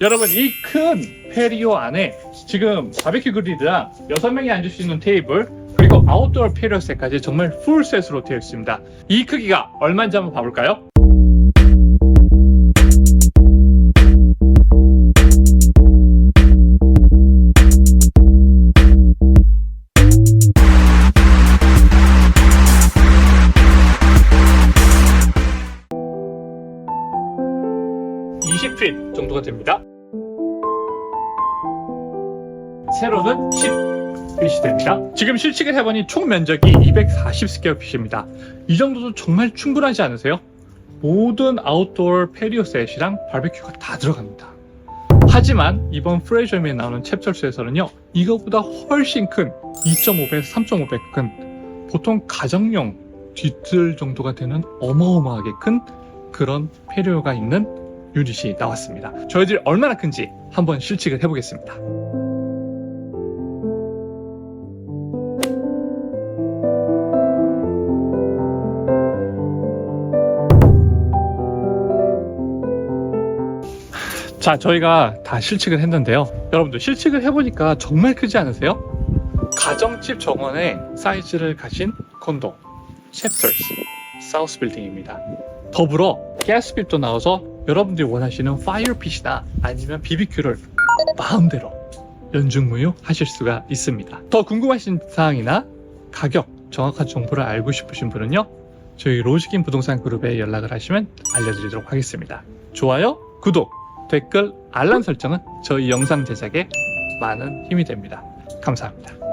여러분 이 큰 페리오 안에 지금 바베큐 그릴이랑 6명이 앉을 수 있는 테이블 그리고 아웃도어 페리오 셋까지 정말 풀셋으로 되어 있습니다. 이 크기가 얼마인지 한번 봐볼까요? (20핏) 정도가 됩니다 세로는 10핏이 됩니다. 지금 실측을 해보니 총 면적이 240스퀘어핏입니다. 이 정도도 정말 충분하지 않으세요? 모든 아웃도어 페리오 셋이랑 바베큐가 다 들어갑니다. 하지만 이번 프레저미에 나오는 챕철스에서는요 이거보다 훨씬 큰 2.5배에서 3.5배 큰 보통 가정용 뒤뜰 정도가 되는 어마어마하게 큰 그런 페리오가 있는 유닛이 나왔습니다. 저희들이 얼마나 큰지 한번 실측을 해보겠습니다 자, 저희가 다 실측을 했는데요. 여러분들 실측을 해보니까 정말 크지 않으세요? 가정집 정원의 사이즈를 가진 콘도 챕터스 사우스 빌딩입니다. 더불어 가스빛도 나와서 여러분들이 원하시는 파이어핏이나 아니면 BBQ를 마음대로 연중무휴 하실 수가 있습니다. 더 궁금하신 사항이나 가격, 정확한 정보를 알고 싶으신 분은요. 저희 로즈킨 부동산 그룹에 연락을 하시면 알려드리도록 하겠습니다. 좋아요, 구독, 댓글, 알람 설정은 저희 영상 제작에 많은 힘이 됩니다. 감사합니다.